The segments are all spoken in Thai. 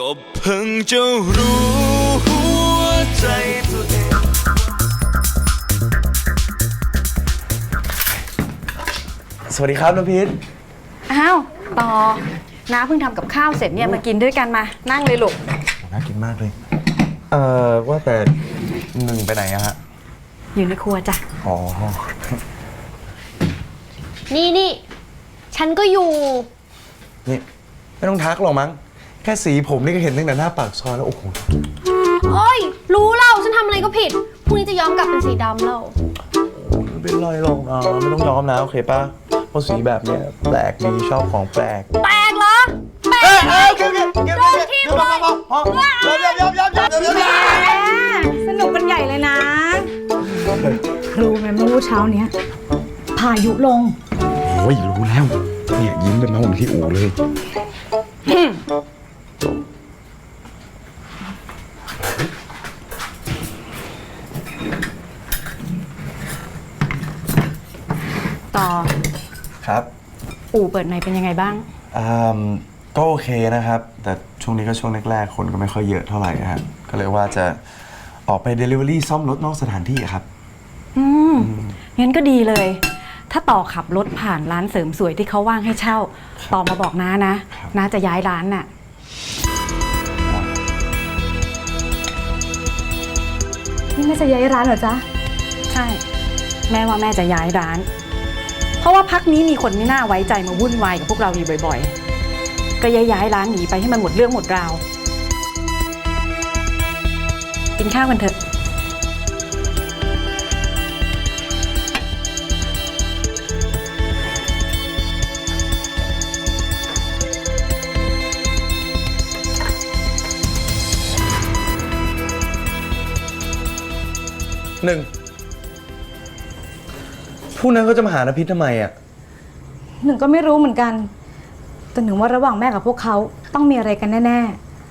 ก็เพิ่งจะรู้หัวใจตัวเอง สวัสดีครับน้องพีทอ้าวต่อน้าเพิ่งทำกับข้าวเสร็จเนี่ยมากินด้วยกันมา นั่งเลยลูก น่ากินมากเลย เอ่อ ว่าแต่หนึ่งไปไหนอะฮะ อยู่ในครัวจ้ะ อ๋อ นี่นี่ฉันก็อยู่ นี่ ไม่ต้องทักหรอกมั้ง แค่สีผมนี่ก็เห็นตั้งแต่หน้าปากซอยแล้ว โอ้โห โอ้ย รู้แล้วฉันทำอะไรก็ผิด พรุ่งนี้จะย้อมกลับเป็นสีดำแล้ว ไม่เป็นไรหรอกนะไม่ต้องยอมนะ โอเคป่ะเพราะสีแบบเนี้ยแปลกดีชอบของแปลก แปลกเหรอ แปลกเอ้ยเก็บเก็บเก็บเก็บเก็บพอพอพอพอยอมยอมยอมยอมยอมยอมยอมสนุกกันใหญ่เลยนะรู้ไหมเมื่อเช้าเนี้ยพายุลงโอ้ยรู้แล้วเนี่ยยิ้มเป็นมาผมที่อู่เลยต่อ อู่เปิดใหม่เป็นยังไงบ้างอืมก็โอเคนะครับ แต่ช่วงนี้ก็ช่วงแรกๆ คนก็ไม่ค่อยเยอะเท่าไหร่นะครับก็เลยว่าจะออกไป Delivery ซ่อมรถนอกสถานที่อะครับ อืมงั้นก็ดีเลย ถ้าต่อขับรถผ่านร้านเสริมสวยที่เขาว่างให้เช่า ต่อมาบอกน้านะครับน้าจะย้ายร้านน่ะ นี่แม่จะย้ายร้านเหรอจ๊ะ ใช่ แม่ว่าแม่จะย้ายร้าน เพราะว่าพักนี้มีคนไม่น่าไว้ใจมาวุ่นวายกับพวกเราอยู่บ่อยๆ ก็ย้ายย้ายร้านหนีไปให้มันหมดเรื่องหมดราว กินข้าวกันเถอะ หนึ่ง พวกนั้นเขาจะมาหานาพิษทำไมอะ หนึ่งก็ไม่รู้เหมือนกัน แต่หนึ่งว่าระหว่างแม่กับพวกเขาต้องมีอะไรกันแน่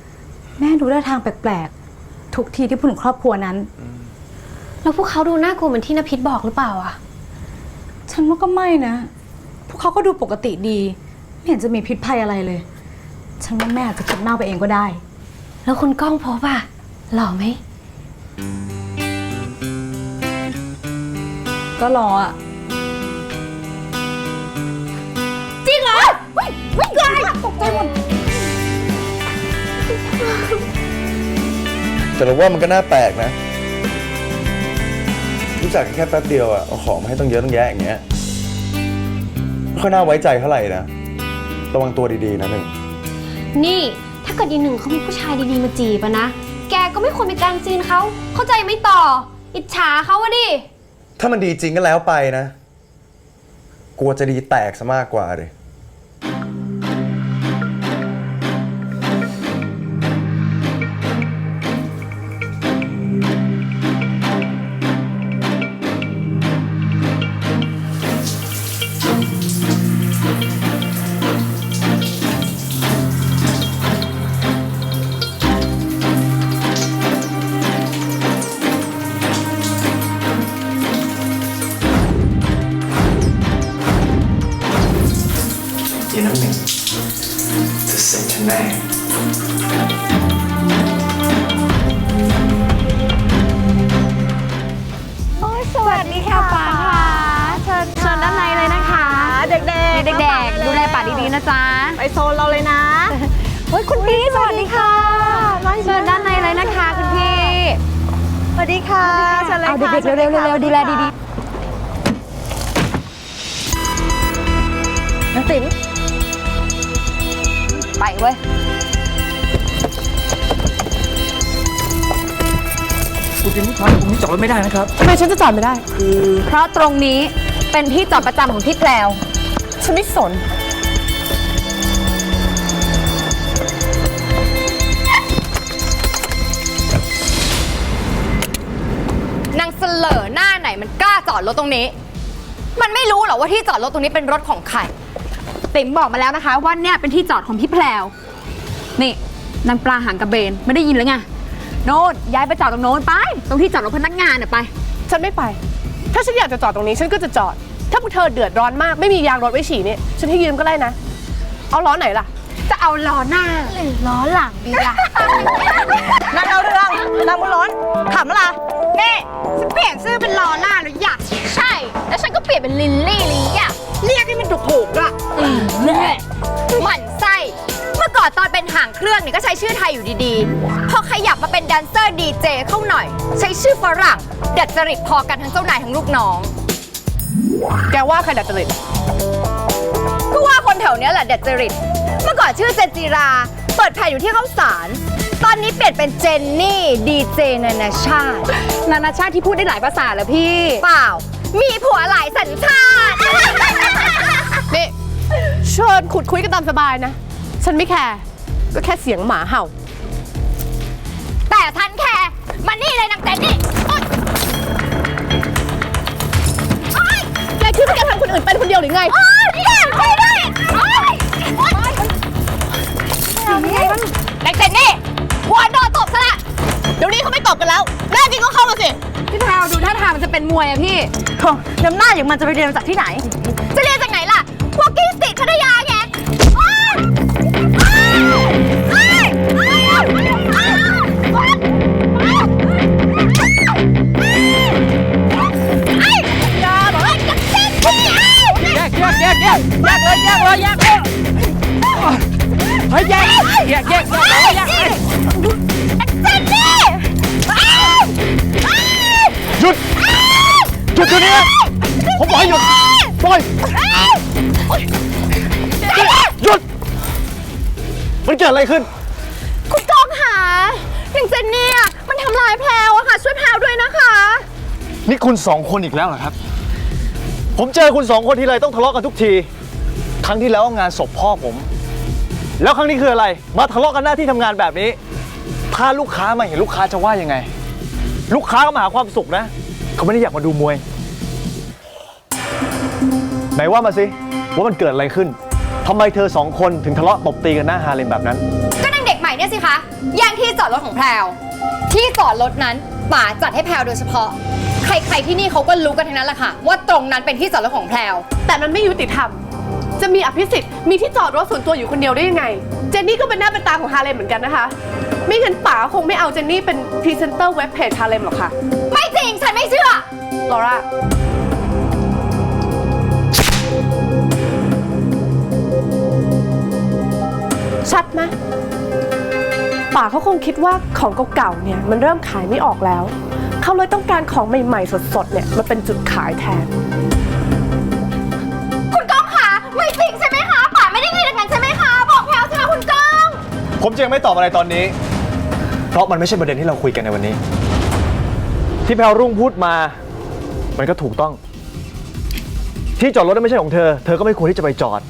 ๆ แม่ดูท่าทางแปลกๆ ทุกทีที่พูดถึงครอบครัวนั้น แล้วพวกเขาดูน่ากลัวเหมือนที่นภิษบอกหรือเปล่าอะฉันว่าก็ไม่นะ พวกเขาก็ดูปกติดี ไม่เห็นจะมีพิษภัยอะไรเลย ฉันว่าแม่อาจจะคิดมากไปเองก็ได้ แล้วคุณก้องพบอะหล่อไหม ก็รออะ เฮ้ยเฮ้ยกายตกใจหมด แต่เราว่ามันก็น่าแปลกนะ รู้จักกันแค่แป๊บเดียวอะเอาของมาให้ต้องเยอะต้องแยะอย่างเงี้ยไม่ค่อยน่าไว้ใจเท่าไหร่นะ ระวังตัวดีๆนะหนึ่ง นี่ถ้าเกิดยีหนึ่งเขามีผู้ชายดีๆมาจีบอะนะ แกก็ไม่ควรไปกางจีนเขา เข้าใจไหมต่อ อิจฉาเขาอะดิ ถ้ามันดีจริงก็แล้วไปนะ กลัวจะดีแตกซะมากกว่าเลย ชิญเลยเอาค่ะเด็กๆเร็วๆเร็วๆดูแลดีๆน้องติ๋มไปเว้ยคุณจิมครับตรงนี้จอดรถไม่ได้นะครับ ทำไมฉันจะจอดไม่ได้ เพราะตรงนี้เป็นที่จอดประจำของพี่แพลว ฉันไม่สน เสลอหน้าไหนมันกล้าจอดรถตรงนี้ มันไม่รู้หรอว่าที่จอดรถตรงนี้เป็นรถของใครติ๋มบอกมาแล้วนะคะว่าเนี่ยเป็นที่จอดของพี่แพลวนี่นางปลาหางกระเบนไม่ได้ยินเลยไงโน่นย้ายไปจอดตรงโน้นไป ตรงที่จอดรถพนักงานน่ะไป ฉันไม่ไป ถ้าฉันอยากจะจอดตรงนี้ฉันก็จะจอด ถ้าพวกเธอเดือดร้อนมากไม่มียางรถไว้ฉี่เนี่ยฉันให้ยืมก็ได้นะ เอาล้อไหนล่ะ เอาล้อหน้าหรือล้อหลังดีล่ะนั่งเอาเรื่องนั่งบนร้อนขำอะไรนี่ฉันเปลี่ยนชื่อเป็นล้อหน้าแล้วอยากใช่ แล้วฉันก็เปลี่ยนเป็นลินลี่ลีอะเรียกให้มันถูกๆอะแน่หมั่นไส้เมื่อก่อนตอนเป็นหางเครื่องเนี่ยก็ใช้ชื่อไทยอยู่ดีๆ พอขยับมาเป็นแดนเซอร์ดีเจเข้าหน่อย ใช้ชื่อฝรั่งดัดจริตพอกันทั้งเจ้านายทั้งลูกน้อง แกว่าใครดัดจริต ก็ว่าคนแถวเนี้ยแหละเด็ดจริต เมื่อก่อนชื่อเจนจิรา เปิดแผ่อยู่ที่ข้าวสาร ตอนนี้เปลี่ยนเป็นเจนนี่ดีเจนานาชาติ นานาชาติที่พูดได้หลายภาษาแล้วพี่ เปล่า มีผัวหลายสัญชาติ นี่เชิญขุดคุยกันตามสบายนะ ฉันไม่แคร์ก็แค่เสียงหมาเห่า แต่ทันแค่มันนี่เลยนางเจนนี่โอ๊ยโอ๊ยแกคิดว่าแกทำคนอื่นเป็นคนเดียวหรือไง โอ๊ ยเนี่ยช่วยด้โอ๊ยโอ๊ยนางเจนนี่หัวโดนตบซะละเดี๋ยวนี้เขาไม่ตบกันแล้วแน่จริงก็เข้ามาสิ พี่แพรวดูท่าทางมันจะเป็นมวยอะพี่น้ำหน้าอย่างมันจะไปเรียนมาจากที่ไหน จะเรียนจากไหนล่ะ พวกกี้ สองคนอีกแล้วเหรอครับ ผมเจอคุณสองคนทีไรต้องทะเลาะกันทุกที ครั้งที่แล้วงานศพพ่อผม แล้วครั้งนี้คืออะไร มาทะเลาะกันหน้าที่ทำงานแบบนี้ ถ้าลูกค้ามาเห็นลูกค้าจะว่ายังไง ลูกค้าก็มาหาความสุขนะ เขาไม่ได้อยากมาดูมวย ไหนว่ามาสิว่ามันเกิดอะไรขึ้นทำไมเธอสองคนถึงทะเลาะตบตีกันหน้าฮาเลมแบบนั้น ก็นางเด็กใหม่เนี่ยสิคะแย่งที่จอดรถของแพรวที่จอดรถนั้นป๋าจัดให้แพรวโดยเฉพาะ ใครๆที่นี่เขาก็รู้กันทั้งนั้นแหละค่ะ ว่าตรงนั้นเป็นที่จอดรถของแพรวแต่มันไม่ยุติธรรม จะมีอภิสิทธิ์มีที่จอดรถส่วนตัวอยู่คนเดียวได้ยังไง เจนนี่ก็เป็นหน้าเป็นตาของฮาเลมเหมือนกันนะคะ ไม่งั้นป๋าคงไม่เอาเจนนี่เป็นพรีเซนเตอร์เว็บเพจฮาเลมหรอกค่ะไม่จริงฉันไม่เชื่อ ลอร่า ชัดไหมป่าเขาคงคิดว่าของเก่าๆเนี่ยมันเริ่มขายไม่ออกแล้ว เขาเลยต้องการของใหม่ๆ สดๆ เนี่ยมาเป็นจุดขายแทน คุณก้องคะไม่จริงใช่ไหมคะป๋าไม่ได้ยินอย่างนั้นใช่ไหมคะ บอกแพรวสิคะคุณก้อง ผมจะยังไม่ตอบอะไรตอนนี้ เพราะมันไม่ใช่ประเด็นที่เราคุยกันในวันนี้ ที่แพลวรุ่งพูดมา มันก็ถูกต้อง ที่จอดรถนั้นไม่ใช่ของเธอ เธอก็ไม่ควรที่จะไปจอด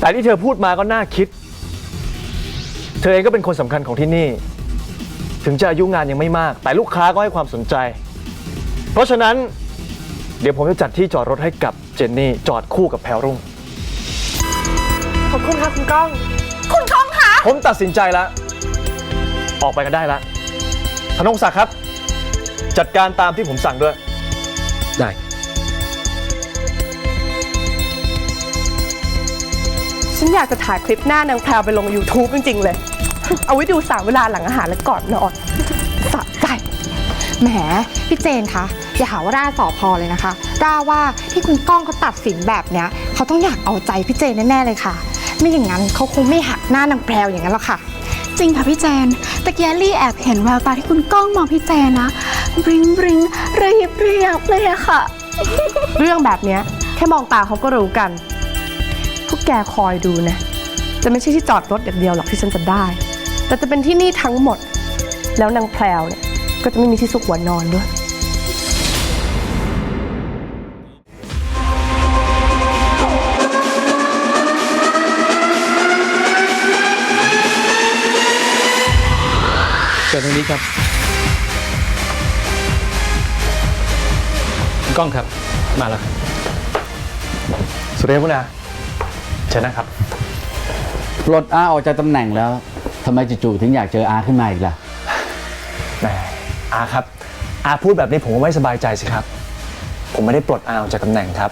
แต่ที่เธอพูดมาก็น่าคิด เธอเองก็เป็นคนสำคัญของที่นี่ ถึงจะอายุงานยังไม่มาก แต่ลูกค้าก็ให้ความสนใจ เพราะฉะนั้น เดี๋ยวผมจะจัดที่จอดรถให้กับเจนนี่จอดคู่กับแพลวรุ่ง ขอบคุณค่ะคุณก้อง คุณก้องคะ ผมตัดสินใจแล้ว ออกไปกันได้แล้วธนงศักดิ์ครับ จัดการตามที่ผมสั่งด้วย ได้ ฉันอยากจะถ่ายคลิปหน้านางแพรวไปลง YouTube จริง ๆ เลย เอาไว้ดูสามเวลาหลังอาหารและก่อนนอนสะใจ แหม พี่เจนคะอย่าหาว่าร่าสอพอเลยนะคะร่าว่าที่คุณก้องเขาตัดสินแบบเนี้ยเขาต้องอยากเอาใจพี่เจนแน่ๆเลยค่ะ ไม่อย่างนั้นเขาคงไม่หักหน้านางแพรวอย่างนั้นหรอกค่ะ จริงค่ะพี่แจนตะเกียรี่แอบเห็นแววตาที่คุณก้องมองพี่แจนนะบริงบริงระยิบระยับเลยอะค่ะ เรื่องแบบเนี้ยแค่มองตาเขาก็รู้กัน พวกแกคอยดูนะ จะไม่ใช่ที่จอดรถอย่างเดียวหรอกที่ฉันจะได้ แต่จะเป็นที่นี่ทั้งหมด แล้วนางแพรวเนี่ยก็จะไม่มีที่ซุกหัวนอนด้วย เชิญทางนี้ครับคุณก้องครับ มาแล้วครับสุดท้ายคุณอาเชิญนะครับปลดอาออกจากตำแหน่งแล้ว ทำไมจู่ๆถึงอยากเจออาขึ้นมาอีกล่ะ แหมอาครับ อาพูดแบบนี้ผมก็ไม่สบายใจสิครับ ผมไม่ได้ปลดอาออกจากตำแหน่งครับ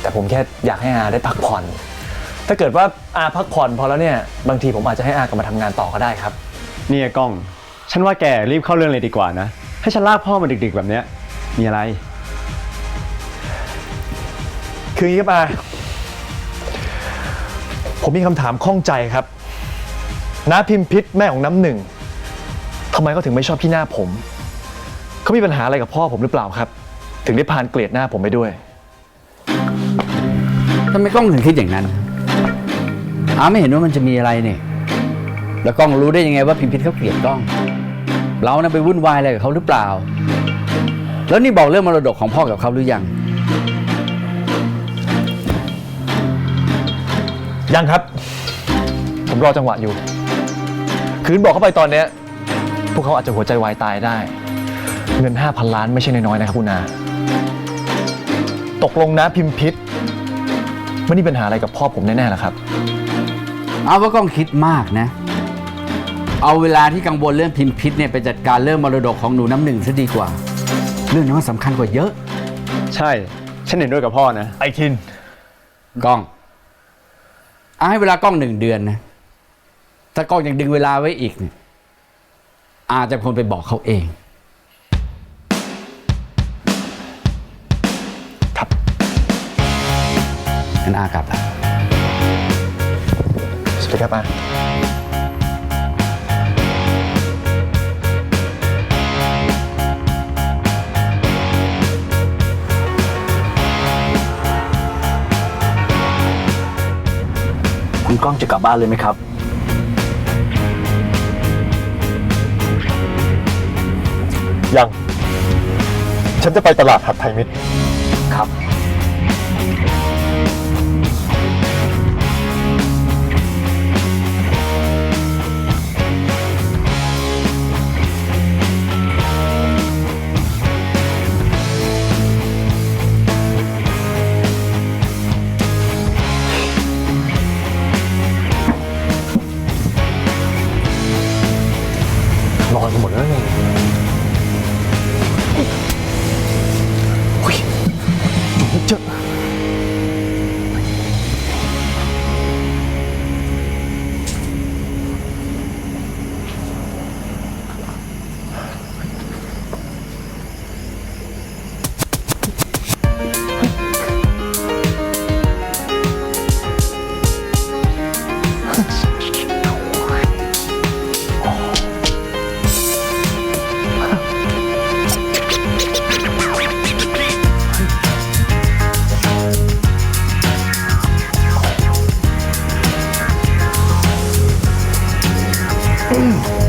แต่ผมแค่อยากให้อาได้พักผ่อน ถ้าเกิดว่าอาพักผ่อนพอแล้วเนี่ย บางทีผมอาจจะให้อากลับมาทำงานต่อก็ได้ครับ นี่ไอ้กล้อง ฉันว่าแกรีบเข้าเรื่องเลยดีกว่านะ ให้ฉันลากพ่อมาดึกๆแบบเนี้ย มีอะไร คืออย่างนี้ครับอาผมมีคำถามข้องใจครับ น้าพิมพิษแม่ของน้ำหนึ่งทำไมเขาถึงไม่ชอบพี่หน้าผม เขามีปัญหาอะไรกับพ่อผมหรือเปล่าครับ ถึงได้พานเกลียดหน้าผมไปด้วย ทำไมกล้องถึงคิดอย่างนั้นอาไม่เห็นว่ามันจะมีอะไรเนี่ยแล้วกล้องรู้ได้ยังไงว่าพิมพิษเขาเกลียดกล้อง เรานะไปวุ่นวายอะไรกับเขาหรือเปล่า แล้วนี่บอกเรื่องมรดกของพ่อกับเขาหรือยัง ยังครับ ผมรอจังหวะอยู่ คืนบอกเข้าไปตอนเนี้ยพวกเขาอาจจะหัวใจวายตายได้ เงิน 5,000 ล้านไม่ใช่น้อยๆนะครับคุณนาตกลงนะพิมพิษไม่ได้ปัญหาอะไรกับพ่อผมแน่ๆหรอครับ เอาว่ากล้องคิดมากนะ เอาเวลาที่กังวลเรื่องพิมพิษเนี่ยไปจัดการเรื่องมรดกของหนูน้ำหนึ่งซะดีกว่า เรื่องนี้มันสำคัญกว่าเยอะ ใช่ ฉันเห็นด้วยกับพ่อนะ ไอทินกล้อง เอาให้เวลากล้องหนึ่งเดือนนะ ถ้ากล้องยังดึงเวลาไว้อีกเนี่ยอาจจะคนไปบอกเขาเอง ครับงั้นอากลับละสวัสดีครับอาคุณก้องจะกลับบ้านเลยไหมครับ ยัง ฉันจะไปตลาดหัดไทยมิตร น้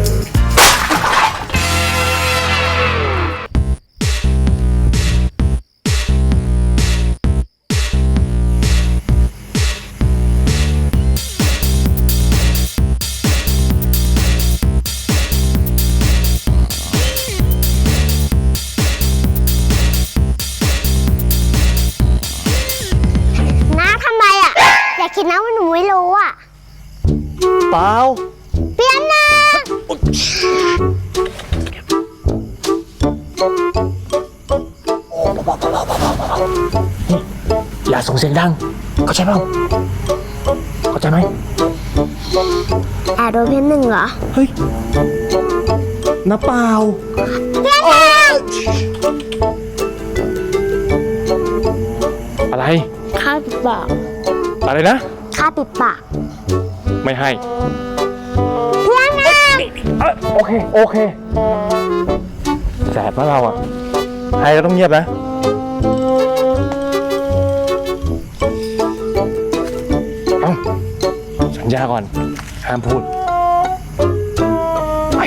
อบโดนเพี้ยนหนึ่งเหรอเฮ้ยน้าเปล่าเพี้ยนหนึ่งอะไร ข้าปิดปากอะไรนะ ข้าปิดปากไม่ให้ เพี้ยนหนึ่งเอ้ยโอเค โอเค แสบนะเราอะให้เราต้องเงียบนะ เอ้าสัญญาก่อนห้ามพูดไป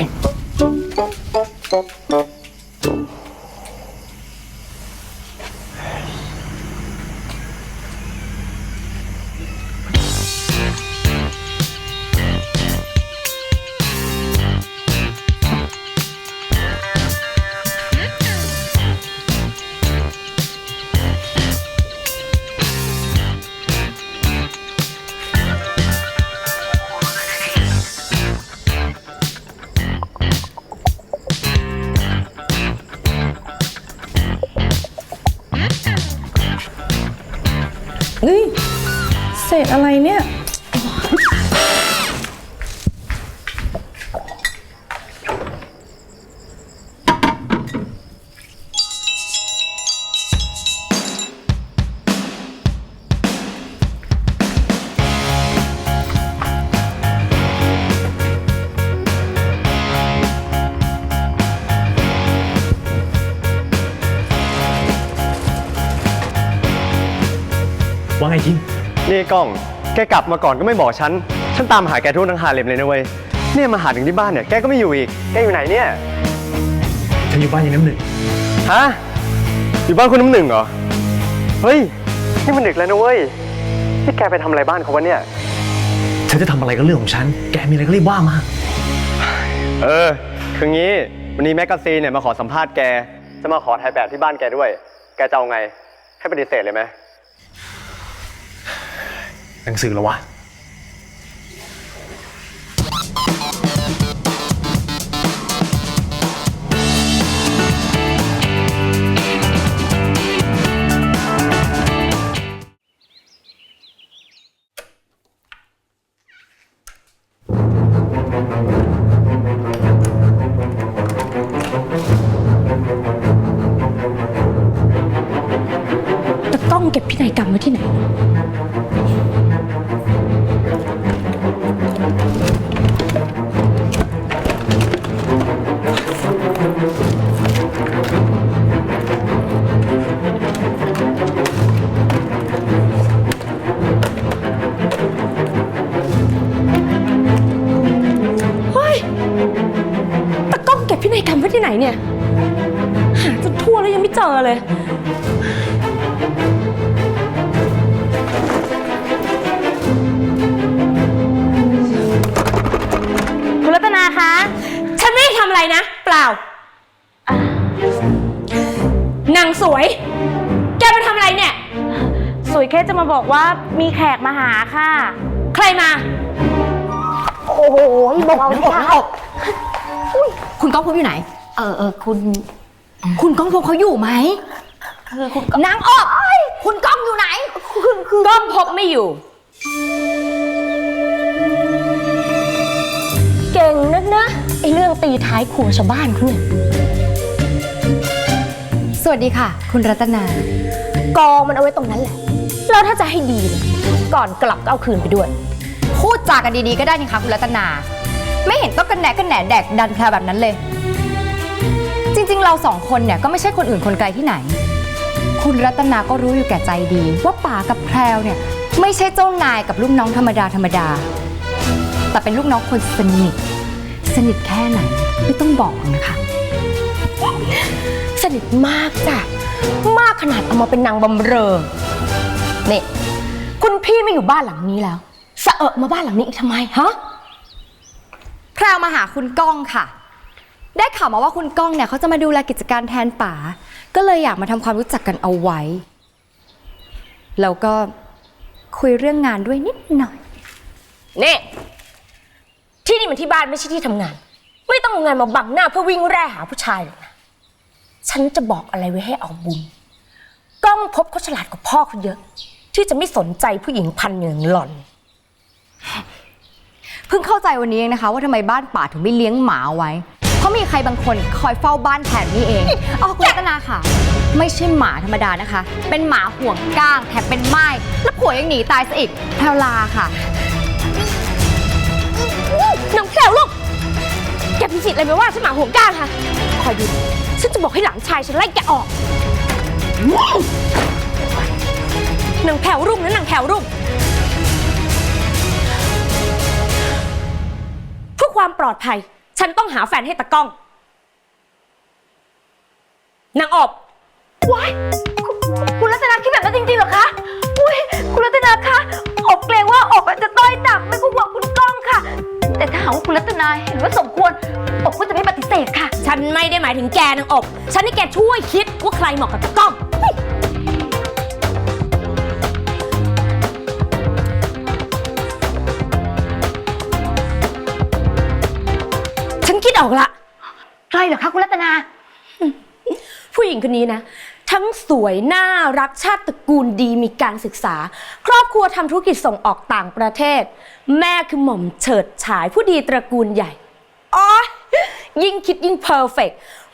นนี่กล้อง แกกลับมาก่อนก็ไม่บอกฉัน ฉันตามหาแกทั่วทั้งหาเลมเลยนะเว้ย เนี่ยมาหาถึงที่บ้านเนี่ย แกก็ไม่อยู่อีก แกอยู่ไหนเนี่ย ฉันอยู่บ้านยังน้ำหนึ่งฮะ อยู่บ้านคุณน้ำหนึ่งเหรอ เฮ้ย นี่มันดึกแล้วนะเว้ย นี่แกไปทำอะไรบ้านเขาวะเนี่ย ฉันจะทำอะไรก็เรื่องของฉัน แกมีอะไรก็รีบว่ามา เออ คืองี้ วันนี้แมกกาซีนเนี่ยมาขอสัมภาษณ์แก จะมาขอถ่ายแบบที่บ้านแกด้วย แกจะเอาไง ให้ปฏิเสธเลยไหม หนังสือเหรอวะแต่กล้องเก็บพินัยกรรมไว้ที่ไหน ยแค่จะมาบอกว่ามีแขกมาหาค่ะ ใครมา โอ้โหบอกเอาดิค่ะคุณก้องพบอยู่ไหน เออเออคุณ คุณก้องพบเขาอยู่ไหมคือคุณนางออกคุณก้องอยู่ไหนคือคือก้องพบไม่อยู่ เก่งนักนะไอเรื่องตีท้ายครัวชาวบ้านเขาเนี่ยสวัสดีค่ะ คุณรัตนา กองมันเอาไว้ตรงนั้นแหละ แล้วถ้าจะให้ดีเนี่ยก่อนกลับก็เอาคืนไปด้วย พูดจากันดีๆก็ได้นี่คะคุณรัตนา ไม่เห็นต้องกันแหนกันแหนแดกดันแพรแบบนั้นเลย จริงๆ เราสองคนเนี่ยก็ไม่ใช่คนอื่นคนไกลที่ไหน คุณรัตนาก็รู้อยู่แก่ใจดี ว่าป๋ากับแพรวเนี่ยไม่ใช่เจ้านายกับลูกน้องธรรมดาธรรมดา แต่เป็นลูกน้องคนสนิท สนิทแค่ไหนไม่ต้องบอกหรอกนะคะ สนิทมากจ้ะ มากขนาดเอามาเป็นนางบำเรอ นี่คุณพี่ไม่อยู่บ้านหลังนี้แล้วสะเอะมาบ้านหลังนี้อีกทำไมฮะแพรวมาหาคุณก้องค่ะ ได้ข่าวมาว่าคุณก้องเนี่ยเขาจะมาดูแลกิจการแทนป๋าก็เลยอยากมาทำความรู้จักกันเอาไว้ แล้วก็คุยเรื่องงานด้วยนิดหน่อย นี่ ที่นี่มันที่บ้านไม่ใช่ที่ทำงาน ไม่ต้องเอางานมาบังหน้าเพื่อวิ่งแร่หาผู้ชายหรอกนะฉันจะบอกอะไรไว้ให้เอาบุญ ก้องพบเขาฉลาดกว่าพ่อเขาเยอะ ที่จะไม่สนใจผู้หญิงพันอย่างหล่อน เพิ่งเข้าใจวันนี้เองนะคะ ว่าทำไมบ้านป่าถึงไม่เลี้ยงหมาเอาไว้ เพราะมีใครบางคนคอยเฝ้าบ้านแทนนี่เองอ๋อคุณรัตนาค่ะ ไม่ใช่หมาธรรมดานะคะ เป็นหมาห่วงก้างแถมเป็นไม้แล้วผัวยังหนีตายซะอีกแพรวลาค่ะน้องแพรวลูกแกพิสิทธิ์อะไรไหมว่าฉันหมาห่วงก้างคะคอยดูฉันจะบอกให้หลานชายฉันไล่แกออก นางแพรวรุ่งนะนางแพรวรุ่งเพื่อความปลอดภัย ฉันต้องหาแฟนให้ตะก้อง นางออบว้ายคุณคุณรัตนาคิดแบบนั้นจริงๆเหรอคะ อุ้ยคุณรัตนาคะ อบเกรงว่าอบอาจจะต้อยต่ำไม่คุ้มกับคุณก้องค่ะ แต่ถ้าหากว่าคุณรัตนาเห็นว่าสมควร อบก็จะไม่ปฏิเสธค่ะ ฉันไม่ได้หมายถึงแกนางอบ ฉันให้แกช่วยคิดว่าใครเหมาะกับตะก้อง คิดออกละใครเหรอคะคุณรัตนา ผู้หญิงคนนี้นะ ทั้งสวยน่ารักชาติตระกูลดีมีการศึกษา ครอบครัวทำธุรกิจส่งออกต่างประเทศ แม่คือหม่อมเฉิดฉายผู้ดีตระกูลใหญ่อ๋อยิ่งคิดยิ่งเพอร์เฟก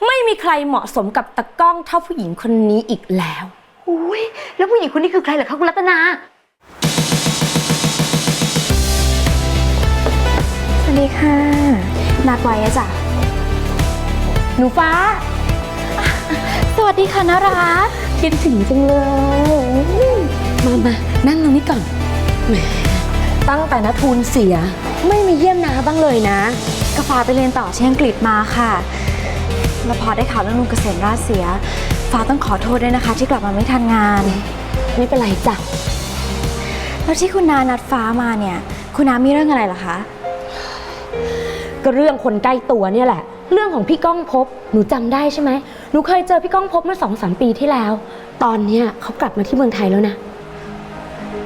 ไม่มีใครเหมาะสมกับตะก้องเท่าผู้หญิงคนนี้อีกแล้วอุ้ยแล้วผู้หญิงคนนี้คือใครเหรอคะคุณรัตนา สวัสดีค่ะ นัดไว้อะจ้ะ หนูฟ้า สวัสดีค่ะนารักคิดถึงจังเลย มามานั่งตรงนี้ก่อนแหมตั้งแต่นทูลเสีย ไม่มีเยี่ยมนาบ้างเลยนะกฟ้าไปเรียนต่อที่อังกฤษมาค่ะ แล้วพอได้ข่าวเรื่องลุงเกษมราชเสีย ฟ้าต้องขอโทษด้วยนะคะ ที่กลับมาไม่ทันงาน ไม่เป็นไรจ้ะ แล้วที่คุณนานัดฟ้ามาเนี่ย คุณนามีเรื่องอะไรเหรอคะ ก็เรื่องคนใกล้ตัวเนี่ยแหละ เรื่องของพี่ก้องภพบหนูจำได้ใช่ไหมหนูเคยเจอพี่ก้องภพบเมื่อสองสามปีที่แล้ว ตอนเนี้ยเขากลับมาที่เมืองไทยแล้วนะ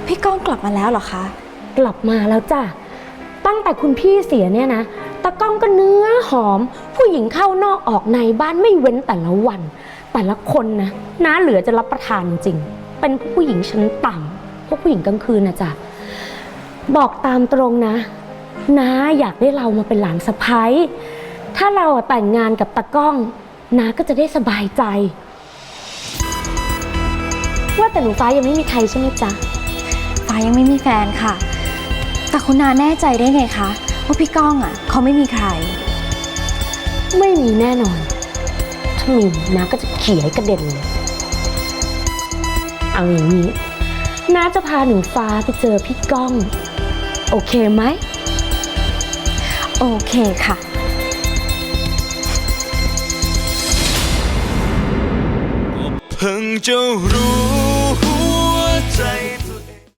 พี่ก้องกลับมาแล้วเหรอคะ กลับมาแล้วจ้ะ ตั้งแต่คุณพี่เสียเนี่ยนะ ตะก้องก็เนื้อหอม ผู้หญิงเข้านอกออกในบ้านไม่เว้นแต่ละวัน แต่ละคนนะน้าเหลือจะรับประทานจริง เป็นผู้หญิงชั้นต่ำพวกผู้หญิงกลางคืนนะจ๊ะ บอกตามตรงนะ น้าอยากได้เรามาเป็นหลานสะพ้ายถ้าเราอะแต่งงานกับตะก้องน้าก็จะได้สบายใจ ว่าแต่หนูฟ้ายังไม่มีใครใช่ไหมจ๊ะ ฟ้ายังไม่มีแฟนค่ะ แต่คุณนาแน่ใจได้ไงคะว่าพี่ก้องอะ เขาไม่มีใคร ไม่มีแน่นอน ถ้ามีน้าก็จะเขี่ยให้กระเด็นเลยเอาอย่างนี้น้าจะพาหนูฟ้าไปเจอพี่ก้อง โอเคไหม โอเคค่ะ เพิ่งจะรู้หัวใจ